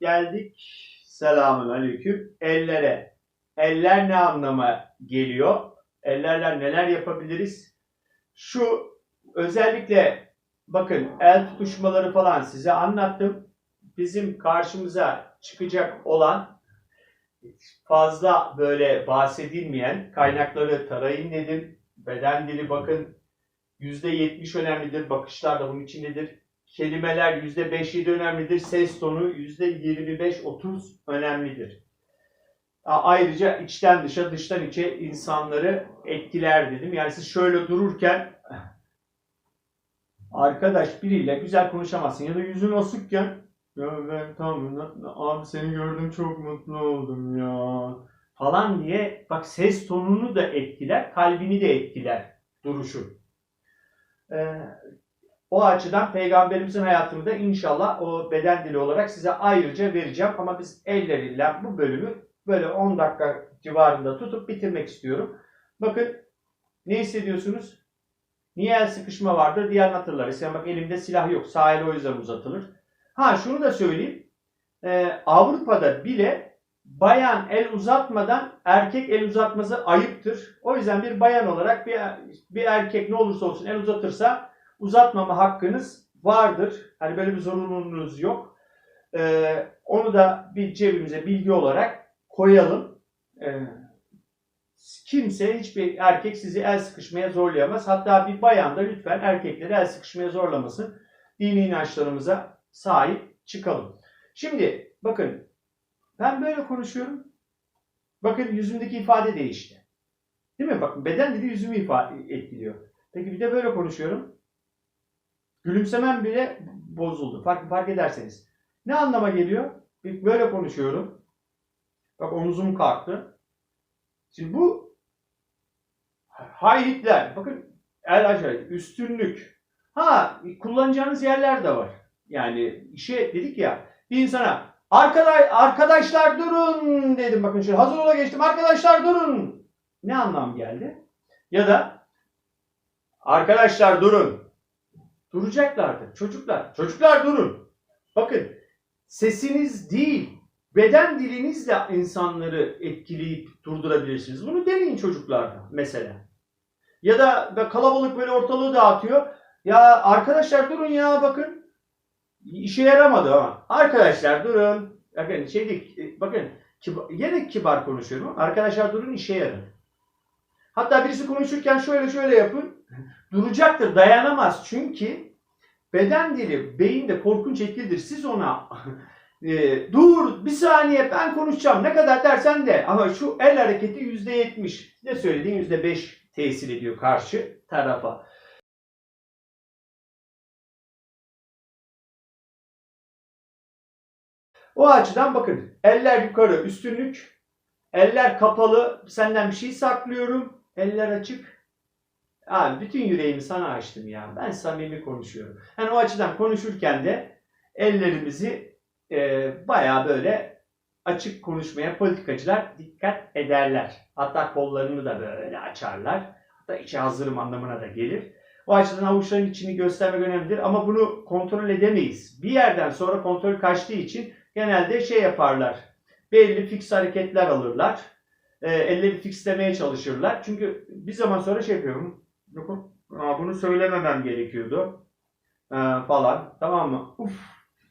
Geldik selamun aleyküm ellere. Eller ne anlama geliyor? Ellerle neler yapabiliriz? Şu özellikle bakın el tutuşmaları falan size anlattım. Bizim karşımıza çıkacak olan fazla böyle bahsedilmeyen kaynakları tarayın dedim. Beden dili bakın %70 önemlidir. Bakışlar da bunun içindedir. Kelimeler %5-7 önemlidir. Ses tonu %25-30 önemlidir. Ayrıca içten dışa, dıştan içe insanları etkiler dedim. Yani siz şöyle dururken arkadaş biriyle güzel konuşamazsın ya da yüzün asıkken ya ben tamam abi seni gördüm çok mutlu oldum ya falan diye bak ses tonunu da etkiler, kalbini de etkiler duruşun. Ee, o açıdan peygamberimizin hayatını da inşallah o beden dili olarak size ayrıca vereceğim. Ama biz elleriyle bu bölümü böyle 10 dakika civarında tutup bitirmek istiyorum. Bakın ne hissediyorsunuz? Niye el sıkışma vardır diye anlatırlar. Yani bak elimde silah yok. Sağ el o yüzden uzatılır. Ha şunu da söyleyeyim. Ee, Avrupa'da bile bayan el uzatmadan erkek el uzatması ayıptır. O yüzden bir bayan olarak bir, bir erkek ne olursa olsun el uzatırsa uzatmama hakkınız vardır. Hani böyle bir zorunluluğunuz yok. Ee, onu da bir cebimize bilgi olarak koyalım. Ee, kimse hiçbir erkek sizi el sıkışmaya zorlayamaz. Hatta bir bayan da lütfen erkekleri el sıkışmaya zorlamasın. Dini inançlarımıza sahip çıkalım. Şimdi bakın ben böyle konuşuyorum. Bakın yüzümdeki ifade değişti. Değil mi? Bakın beden dili yüzümü ifade etkiliyor. Peki bir de böyle konuşuyorum. Gülümsemem bile bozuldu. Fark, fark ederseniz. Ne anlama geliyor? Böyle konuşuyorum. Bak omuzum kalktı. Şimdi bu hayritler. Bakın el acayip. Üstünlük. Ha kullanacağınız yerler de var. Yani işe dedik ya bir insana arkadaş, arkadaşlar durun dedim. Bakın şöyle hazır ola geçtim. Arkadaşlar durun. Ne anlam geldi? Ya da arkadaşlar durun. Duracaklardı. Çocuklar. Çocuklar durun. Bakın sesiniz değil beden dilinizle insanları etkileyip durdurabilirsiniz. Bunu deneyin çocuklarda mesela. Ya da kalabalık böyle ortalığı dağıtıyor. Ya arkadaşlar durun ya bakın. İşe yaramadı ama. Arkadaşlar durun. Bakın şey değil, bakın kibar, yine kibar konuşuyorum. Arkadaşlar durun işe yarın. Hatta birisi konuşurken şöyle şöyle yapın. Duracaktır, dayanamaz. Çünkü beden dili beyinde korkunç etkilidir. Siz ona e, dur bir saniye ben konuşacağım ne kadar dersen de ama şu el hareketi yüzde yetmiş. Ne söylediğin yüzde beş tesir ediyor karşı tarafa. O açıdan bakın eller yukarı üstünlük, eller kapalı senden bir şey saklıyorum, eller açık. Abi bütün yüreğimi sana açtım ya. Ben samimi konuşuyorum. Yani o açıdan konuşurken de ellerimizi e, bayağı böyle açık konuşmaya politikacılar dikkat ederler. Hatta kollarını da böyle açarlar. Hatta içe hazırım anlamına da gelir. O açıdan avuçların içini göstermek önemlidir ama bunu kontrol edemeyiz. Bir yerden sonra kontrol kaçtığı için genelde şey yaparlar. Belli fix hareketler alırlar. E, elleri fixlemeye çalışırlar. Çünkü bir zaman sonra şey yapıyorum. Bunu söylememem gerekiyordu. E, falan. Tamam mı? Uf,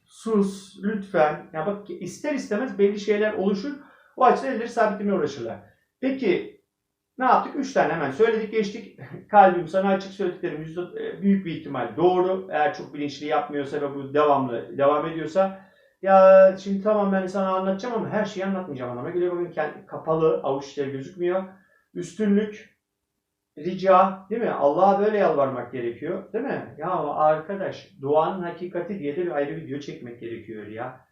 sus lütfen. Ya bak ister istemez belli şeyler oluşur. O açıdan elleri sabitlemeye uğraşırlar. Peki ne yaptık? Üç tane hemen söyledik geçtik. Kalbim sana açık söylediklerim yüzde, e, büyük bir ihtimal doğru. Eğer çok bilinçli yapmıyorsa ve bu devamlı devam ediyorsa ya şimdi tamam ben sana anlatacağım ama her şeyi anlatmayacağım anlamına geliyor. Bakın kendi, kapalı avuçları gözükmüyor. Üstünlük, rica değil mi? Allah'a böyle yalvarmak gerekiyor değil mi? Ya arkadaş duanın hakikati diye de bir ayrı video çekmek gerekiyor ya.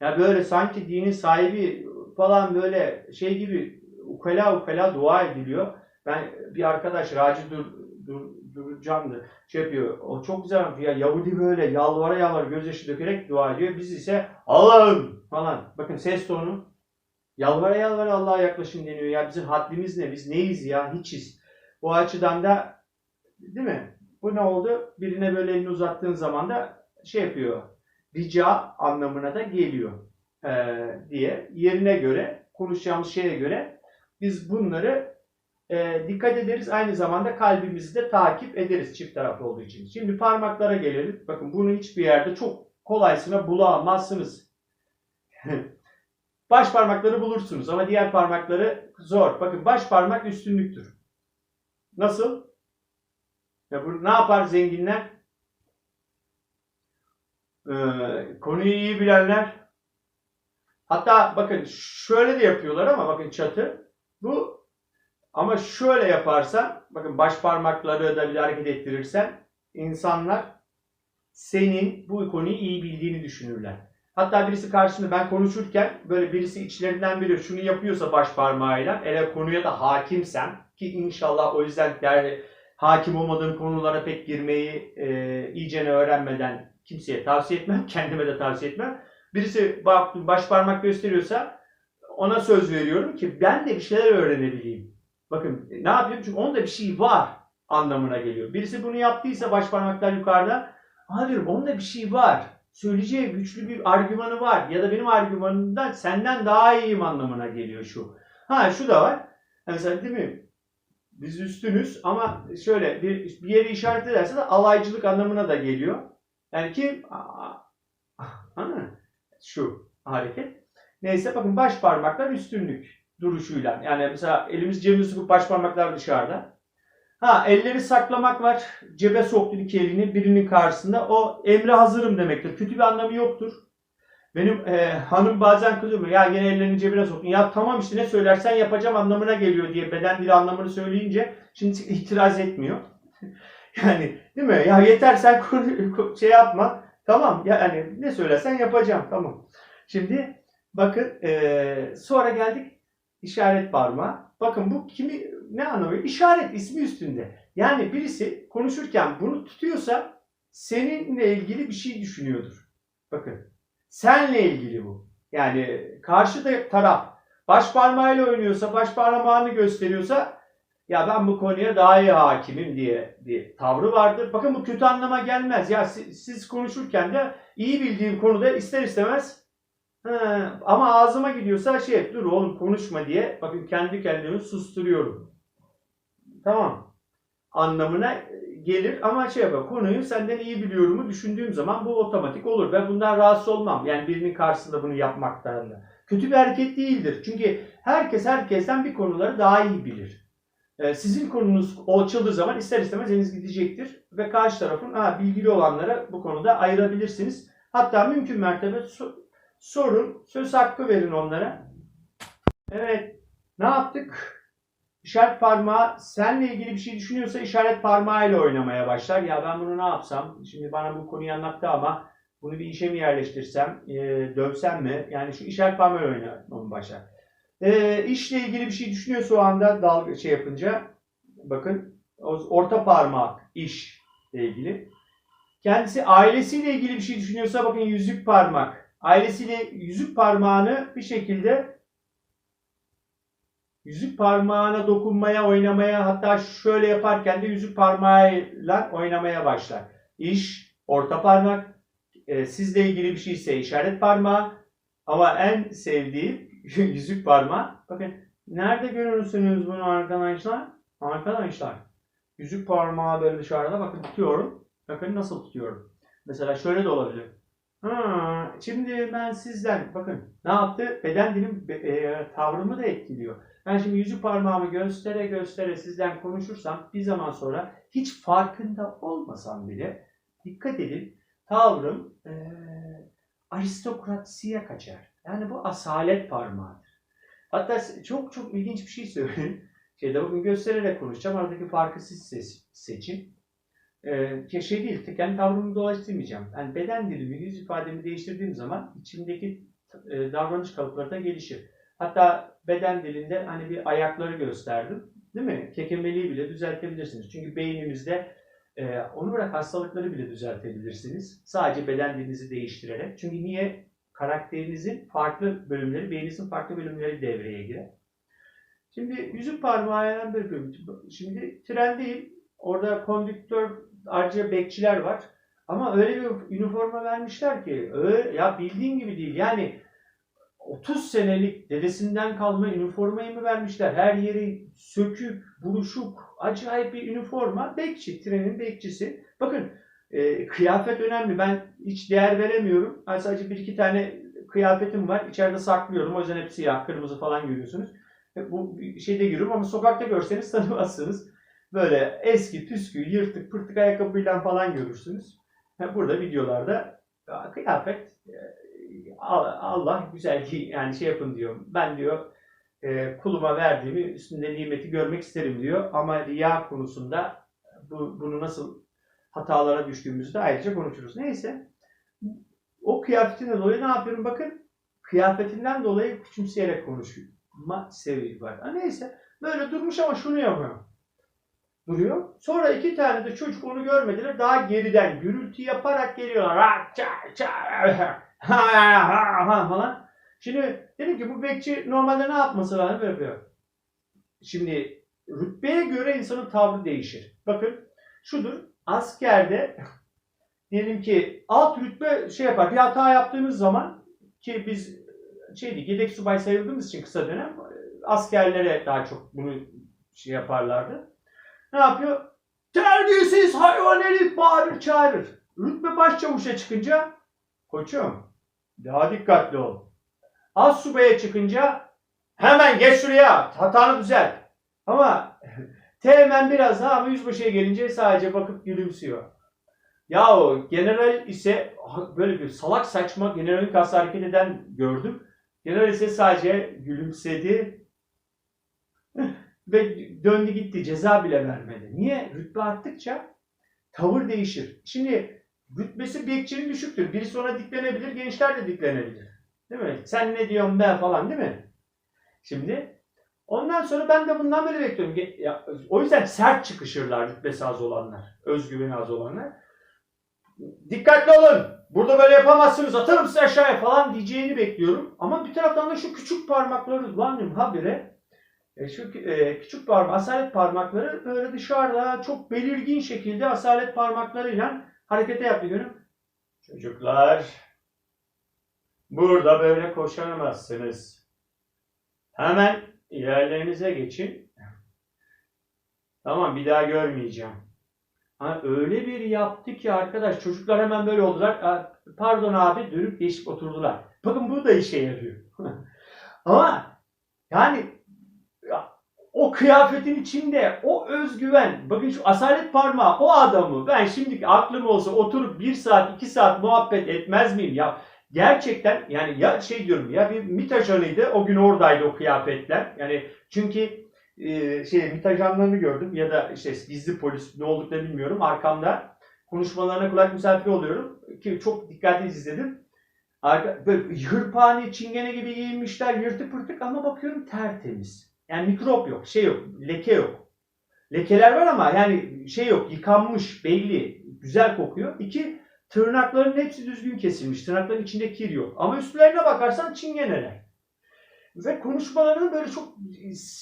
Ya böyle sanki dinin sahibi falan böyle şey gibi ukala ukala dua ediliyor. Ben bir arkadaş Raci Dur, Dur, Durcan'dı şey yapıyor. O çok güzel ya Yahudi böyle yalvara yalvara gözyaşı dökerek dua ediyor. Biz ise Allah'ım falan. Bakın ses tonu. Yalvara yalvara Allah'a yaklaşın deniyor ya. Bizim haddimiz ne? Biz neyiz ya? Hiçiz. O açıdan da değil mi? Bu ne oldu? Birine böyle elini uzattığın zaman da şey yapıyor. rica anlamına da geliyor ee, diye yerine göre konuşacağımız şeye göre biz bunları e, dikkat ederiz. Aynı zamanda kalbimizi de takip ederiz çift taraflı olduğu için. Şimdi parmaklara gelelim. Bakın bunu hiçbir yerde çok kolaysına bulamazsınız. baş parmakları bulursunuz ama diğer parmakları zor. Bakın baş parmak üstünlüktür. Nasıl? Ya bu ne yapar zenginler? Ee, konuyu iyi bilenler. Hatta bakın şöyle de yapıyorlar ama bakın çatı. Bu ama şöyle yaparsan, bakın baş parmakları da bir hareket ettirirsen insanlar senin bu konuyu iyi bildiğini düşünürler. Hatta birisi karşımda ben konuşurken böyle birisi içlerinden biri şunu yapıyorsa baş parmağıyla eğer konuya da hakimsem ki inşallah o yüzden yani hakim olmadığım konulara pek girmeyi e, iyicene öğrenmeden kimseye tavsiye etmem. Kendime de tavsiye etmem. Birisi baş parmak gösteriyorsa ona söz veriyorum ki ben de bir şeyler öğrenebileyim. Bakın ne yapıyorum? Çünkü onda bir şey var anlamına geliyor. Birisi bunu yaptıysa baş parmaklar yukarıda. Aa diyorum onda bir şey var. Söyleyeceği güçlü bir argümanı var. Ya da benim argümanımdan senden daha iyiyim anlamına geliyor şu. Ha şu da var. Mesela değil mi? Biz üstünüz ama şöyle bir, bir yeri işaret ederse de alaycılık anlamına da geliyor. Yani kim? Anladın Şu hareket. Neyse bakın baş parmaklar üstünlük duruşuyla. Yani mesela elimiz cebimize sokup baş parmaklar dışarıda. Ha elleri saklamak var. Cebe soktu iki elini birinin karşısında. O emre hazırım demektir. Kötü bir anlamı yoktur. Benim e, hanım bazen kızıyor. Ya gene ellerini cebine soktun. Ya tamam işte ne söylersen yapacağım anlamına geliyor diye beden dili anlamını söyleyince şimdi itiraz etmiyor. yani değil mi? Ya yeter sen şey yapma. Tamam yani ne söylersen yapacağım. Tamam. Şimdi bakın e, sonra geldik işaret parmağı. Bakın bu kimi ne anlamıyor? İşaret ismi üstünde. Yani birisi konuşurken bunu tutuyorsa seninle ilgili bir şey düşünüyordur. Bakın. Senle ilgili bu. Yani karşı taraf baş parmağıyla oynuyorsa, baş parmağını gösteriyorsa ya ben bu konuya daha iyi hakimim diye bir tavrı vardır. Bakın bu kötü anlama gelmez. Ya siz, siz konuşurken de iyi bildiğim konuda ister istemez He, ama ağzıma gidiyorsa şey dur oğlum konuşma diye bakın kendi kendimi susturuyorum. Tamam. Anlamına gelir ama şey yapar konuyu senden iyi biliyorumu düşündüğüm zaman bu otomatik olur. Ben bundan rahatsız olmam. Yani birinin karşısında bunu yapmaktan da. Kötü bir hareket değildir. Çünkü herkes herkesten bir konuları daha iyi bilir. Ee, sizin konunuz açıldığı zaman ister istemez eliniz gidecektir. Ve karşı tarafın ha, bilgili olanlara bu konuda ayırabilirsiniz. Hatta mümkün mertebe sorun, söz hakkı verin onlara. Evet, ne yaptık? İşaret parmağı senle ilgili bir şey düşünüyorsa işaret parmağıyla oynamaya başlar. Ya ben bunu ne yapsam? Şimdi bana bu konuyu anlattı ama bunu bir işe mi yerleştirsem, e, dövsem mi? Yani şu işaret parmağı oynamaya başlar. E, işle ilgili bir şey düşünüyorsa o anda dalga şey yapınca bakın orta parmak iş ile ilgili. Kendisi ailesiyle ilgili bir şey düşünüyorsa bakın yüzük parmak ailesiyle yüzük parmağını bir şekilde yüzük parmağına dokunmaya, oynamaya hatta şöyle yaparken de yüzük parmağıyla oynamaya başlar. İş, orta parmak, e, sizle ilgili bir şeyse işaret parmağı ama en sevdiğim yüzük parmağı. Bakın nerede görürsünüz bunu arkadaşlar? Arkadaşlar yüzük parmağı böyle dışarıda bakın tutuyorum. Bakın nasıl tutuyorum. Mesela şöyle de olabilir. Şimdi ben sizden bakın ne yaptı? Beden dilim e, tavrımı da etkiliyor. Ben şimdi yüzük parmağımı göstere göstere sizden konuşursam bir zaman sonra hiç farkında olmasam bile dikkat edin tavrım e, aristokratsiye kaçar. Yani bu asalet parmağıdır. Hatta çok çok ilginç bir şey söyleyeyim. Şeyde bugün göstererek konuşacağım. Aradaki farkı siz seçin. Ee, şey değil, kendi tavrımı dolaştırmayacağım. Yani beden dilimi, yüz ifademi değiştirdiğim zaman içimdeki e, davranış kalıpları da gelişir. Hatta beden dilinde hani bir ayakları gösterdim. Değil mi? Kekemeliği bile düzeltebilirsiniz. Çünkü beynimizde e, onu bırak hastalıkları bile düzeltebilirsiniz. Sadece beden dilinizi değiştirerek. Çünkü niye? Karakterinizin farklı bölümleri, beyninizin farklı bölümleri devreye girer. Şimdi yüzük parmağıyla bir bölüm. Şimdi trendeyim. Orada kondüktör, ayrıca bekçiler var. Ama öyle bir üniforma vermişler ki ya bildiğin gibi değil. Yani 30 senelik dedesinden kalma üniformayı mı vermişler? Her yeri sökük, buruşuk, acayip bir üniforma. Bekçi, trenin bekçisi. Bakın e, kıyafet önemli. Ben hiç değer veremiyorum. Ben sadece bir iki tane kıyafetim var. İçeride saklıyorum. O yüzden hep siyah, kırmızı falan görüyorsunuz. E, Bu şeyde yürüyorum ama sokakta görseniz tanımazsınız. Böyle eski, püskü, yırtık, pırtık ayakkabıyla falan görürsünüz. Burada videolarda ya, kıyafet e, Al- Allah güzel ki yani şey yapın diyor. Ben diyor e, kuluma verdiğimi üstünde nimeti görmek isterim diyor. Ama riya konusunda bu, bunu nasıl hatalara düştüğümüzü de ayrıca konuşuruz. Neyse. O kıyafetinden dolayı ne yapıyorum? Bakın kıyafetinden dolayı küçümseyerek konuşma sebebi var. Neyse. Böyle durmuş ama şunu yapıyor. Duruyor. Sonra iki tane de çocuk onu görmediler. Daha geriden gürültü yaparak geliyorlar. Ha, ha, ha falan. Şimdi dedim ki bu bekçi normalde ne yapması lazım? Böyle yapıyor. Şimdi rütbeye göre insanın tavrı değişir. Bakın şudur. Askerde diyelim ki alt rütbe şey yapar. Bir hata yaptığımız zaman ki biz şeydi yedek subay sayıldığımız için kısa dönem askerlere daha çok bunu şey yaparlardı. Ne yapıyor? Terbiyesiz hayvan herif bağırır çağırır. Rütbe başçavuşa çıkınca koçum daha dikkatli ol. Az subaya çıkınca hemen geç şuraya hatanı düzelt. Ama teğmen biraz daha ama yüzbaşıya gelince sadece bakıp gülümsüyor. Yahu general ise böyle bir salak saçma generalin kası hareket eden gördüm. General ise sadece gülümsedi ve döndü gitti ceza bile vermedi. Niye? Rütbe arttıkça tavır değişir. Şimdi rütbesi bekçinin düşüktür. Birisi ona diklenebilir, gençler de diklenebilir. Değil mi? Sen ne diyorsun be falan değil mi? Şimdi ondan sonra ben de bundan böyle bekliyorum. Ya, o yüzden sert çıkışırlar rütbesi az olanlar. Özgüveni az olanlar. Dikkatli olun. Burada böyle yapamazsınız. Atarım sizi aşağıya falan diyeceğini bekliyorum. Ama bir taraftan da şu küçük parmakları lan habire şu e, küçük parmak, asalet parmakları böyle dışarıda çok belirgin şekilde asalet parmaklarıyla harekete yapıyorum. Çocuklar, burada böyle koşamazsınız. Hemen yerlerinize geçin. Tamam, bir daha görmeyeceğim. Ha, öyle bir yaptı ki arkadaş, çocuklar hemen böyle oldular. "Aa, Pardon abi, dönüp değişik oturdular. Bakın bu da işe yarıyor. Ama yani o kıyafetin içinde o özgüven, bakın şu asalet parmağı, o adamı ben şimdiki aklım olsa oturup bir saat, iki saat muhabbet etmez miyim ya? Gerçekten yani ya şey diyorum ya bir MİT ajanıydı o gün oradaydı o kıyafetler. Yani çünkü e, şey MİT ajanlarını gördüm ya da işte gizli polis ne olduklarını bilmiyorum. Arkamda konuşmalarına kulak misafiri oluyorum ki çok dikkatli izledim. Arka, böyle hırpani, çingene gibi giyinmişler, yırtık pırtık ama bakıyorum tertemiz. Yani mikrop yok, şey yok, leke yok. Lekeler var ama yani şey yok, yıkanmış, belli, güzel kokuyor. İki, tırnakların hepsi düzgün kesilmiş. Tırnakların içinde kir yok. Ama üstlerine bakarsan çingeneler. Ve konuşmalarını böyle çok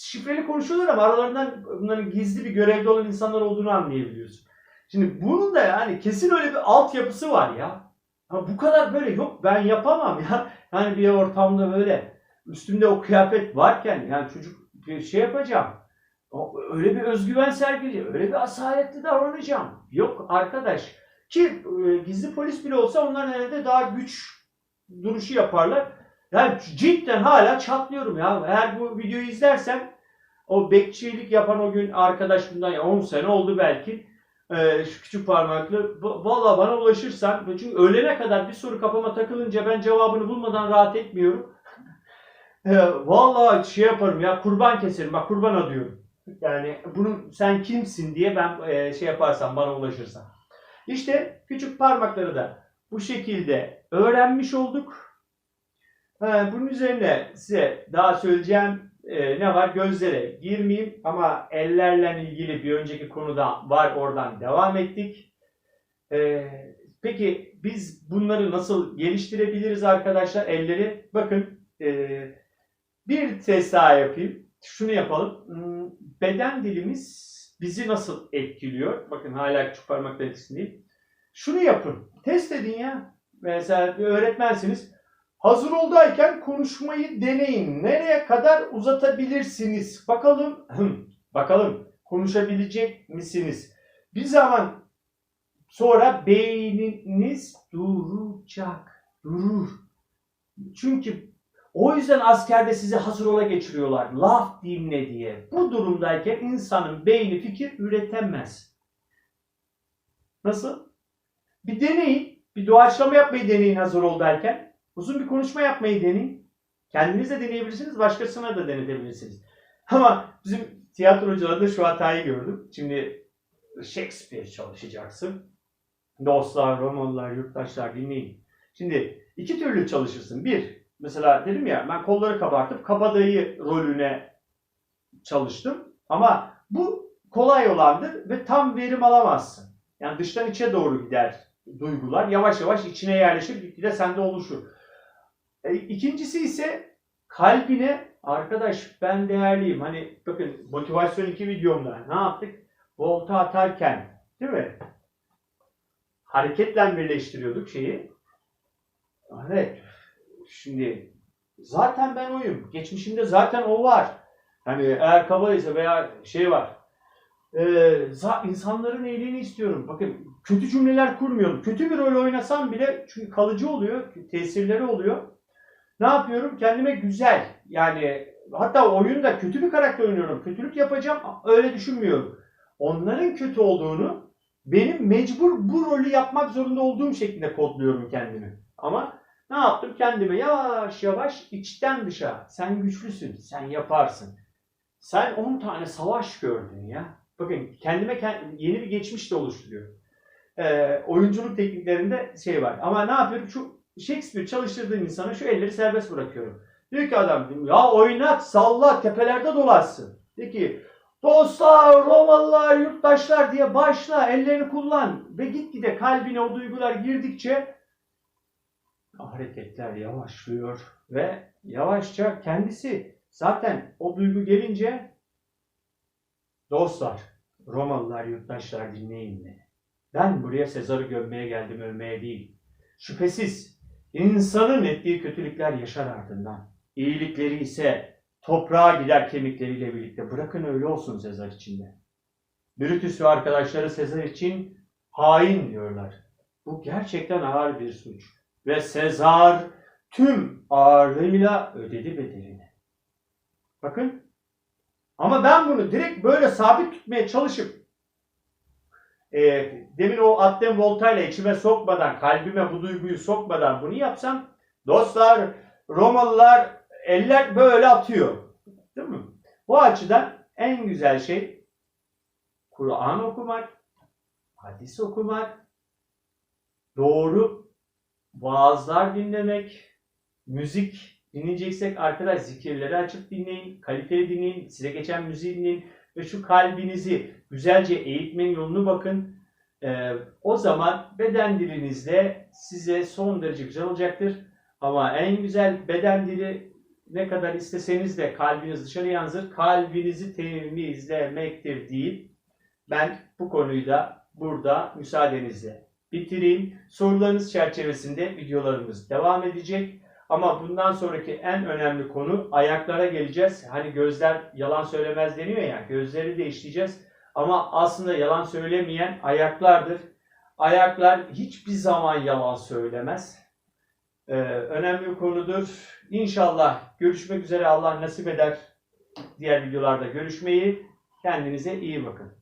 şifreli konuşuyorlar ama aralarından bunların gizli bir görevde olan insanlar olduğunu anlayabiliyorsun. Şimdi bunun da yani kesin öyle bir altyapısı var ya. Ha bu kadar böyle yok ben yapamam ya. Yani bir ortamda böyle üstümde o kıyafet varken yani çocuk bir şey yapacağım. Öyle bir özgüven sergileyeceğim. Öyle bir asaletli davranacağım. Yok arkadaş. Ki e, gizli polis bile olsa onların elinde daha güç duruşu yaparlar. Yani cidden hala çatlıyorum ya. Eğer bu videoyu izlersen o bekçilik yapan o gün arkadaş bundan ya 10 sene oldu belki. Ee, şu küçük parmaklı. Va- Vallahi bana ulaşırsan çünkü öğlene kadar bir soru kafama takılınca ben cevabını bulmadan rahat etmiyorum. Ee, vallahi şey yaparım ya kurban keserim. Bak kurban adıyorum. Yani bunu sen kimsin diye ben e, şey yaparsam bana ulaşırsan. İşte küçük parmakları da bu şekilde öğrenmiş olduk. Ha, bunun üzerine size daha söyleyeceğim e, ne var? Gözlere girmeyeyim ama ellerle ilgili bir önceki konuda var oradan devam ettik. E, peki biz bunları nasıl geliştirebiliriz arkadaşlar elleri? Bakın e, bir test daha yapayım. Şunu yapalım. Hmm, Beden dilimiz bizi nasıl etkiliyor? Bakın hala küçük parmaklar etkisindeyim. Şunu yapın. Test edin ya. Mesela bir öğretmensiniz. Hazır oldayken konuşmayı deneyin. Nereye kadar uzatabilirsiniz? Bakalım. Bakalım konuşabilecek misiniz? Bir zaman sonra beyniniz duracak. Durur. Çünkü o yüzden askerde sizi hazır ola geçiriyorlar. Laf dinle diye. Bu durumdayken insanın beyni fikir üretemez. Nasıl? Bir deneyin. Bir doğaçlama yapmayı deneyin hazır ol derken. Uzun bir konuşma yapmayı deneyin. Kendiniz de deneyebilirsiniz. Başkasına da denetebilirsiniz. Ama bizim tiyatro hocalarında şu hatayı gördüm. Şimdi Shakespeare çalışacaksın. Dostlar, Romalılar, yurttaşlar dinleyin. Şimdi iki türlü çalışırsın. Bir, mesela dedim ya ben kolları kabartıp kabadayı rolüne çalıştım. Ama bu kolay olandır ve tam verim alamazsın. Yani dıştan içe doğru gider duygular. Yavaş yavaş içine yerleşir, gitgide sende oluşur. E, ikincisi ise kalbine arkadaş ben değerliyim. Hani bakın motivasyon 2 videomda ne yaptık? Volta atarken değil mi? Hareketle birleştiriyorduk şeyi. Evet. Şimdi zaten ben oyum. Geçmişimde zaten o var. Hani eğer kabaysa veya şey var. Ee, insanların iyiliğini istiyorum. Bakın kötü cümleler kurmuyorum. Kötü bir rol oynasam bile çünkü kalıcı oluyor. Tesirleri oluyor. Ne yapıyorum? Kendime güzel. Yani hatta oyunda kötü bir karakter oynuyorum. Kötülük yapacağım. Öyle düşünmüyorum. Onların kötü olduğunu benim mecbur bu rolü yapmak zorunda olduğum şeklinde kodluyorum kendimi. Ama ne yaptım? Kendime yavaş yavaş içten dışa. Sen güçlüsün. Sen yaparsın. Sen 10 tane savaş gördün ya. Bakın kendime kend- yeni bir geçmiş de oluşturuyor. Ee, oyunculuk tekniklerinde şey var. Ama ne yapıyorum? Şu Shakespeare çalıştırdığım insana şu elleri serbest bırakıyorum. Diyor ki adam ya oynat, salla, tepelerde dolaşsın. Diyor ki dostlar, Romalılar, yurttaşlar diye başla, ellerini kullan. Ve gitgide kalbine o duygular girdikçe hareketler yavaşlıyor ve yavaşça kendisi zaten o duygu gelince dostlar, Romalılar, yurttaşlar dinleyin beni. Ben buraya Sezar'ı gömmeye geldim, övmeye değil. Şüphesiz insanın ettiği kötülükler yaşar ardından. İyilikleri ise toprağa gider kemikleriyle birlikte. Bırakın öyle olsun Sezar içinde. Brutus ve arkadaşları Sezar için hain diyorlar. Bu gerçekten ağır bir suç. Ve Sezar tüm ağırlığıyla ödedi bedelini. Bakın. Ama ben bunu direkt böyle sabit tutmaya çalışıp e, demin o attığım voltayla içime sokmadan, kalbime bu duyguyu sokmadan bunu yapsam dostlar, Romalılar eller böyle atıyor. Değil mi? Bu açıdan en güzel şey Kur'an okumak, hadis okumak, doğru vaazlar dinlemek, müzik dinleyeceksek arkadaş zikirleri açıp dinleyin, kaliteli dinleyin, size geçen müziği dinleyin ve şu kalbinizi güzelce eğitmenin yolunu bakın. Ee, o zaman beden dilinizde size son derece güzel olacaktır. Ama en güzel beden dili ne kadar isteseniz de kalbiniz dışarı yansır. Kalbinizi temizlemektir deyip ben bu konuyu da burada müsaadenizle bitireyim. Sorularınız çerçevesinde videolarımız devam edecek. Ama bundan sonraki en önemli konu ayaklara geleceğiz. Hani gözler yalan söylemez deniyor ya. Gözleri de işleyeceğiz. Ama aslında yalan söylemeyen ayaklardır. Ayaklar hiçbir zaman yalan söylemez. Ee, önemli bir konudur. İnşallah görüşmek üzere Allah nasip eder. Diğer videolarda görüşmeyi. Kendinize iyi bakın.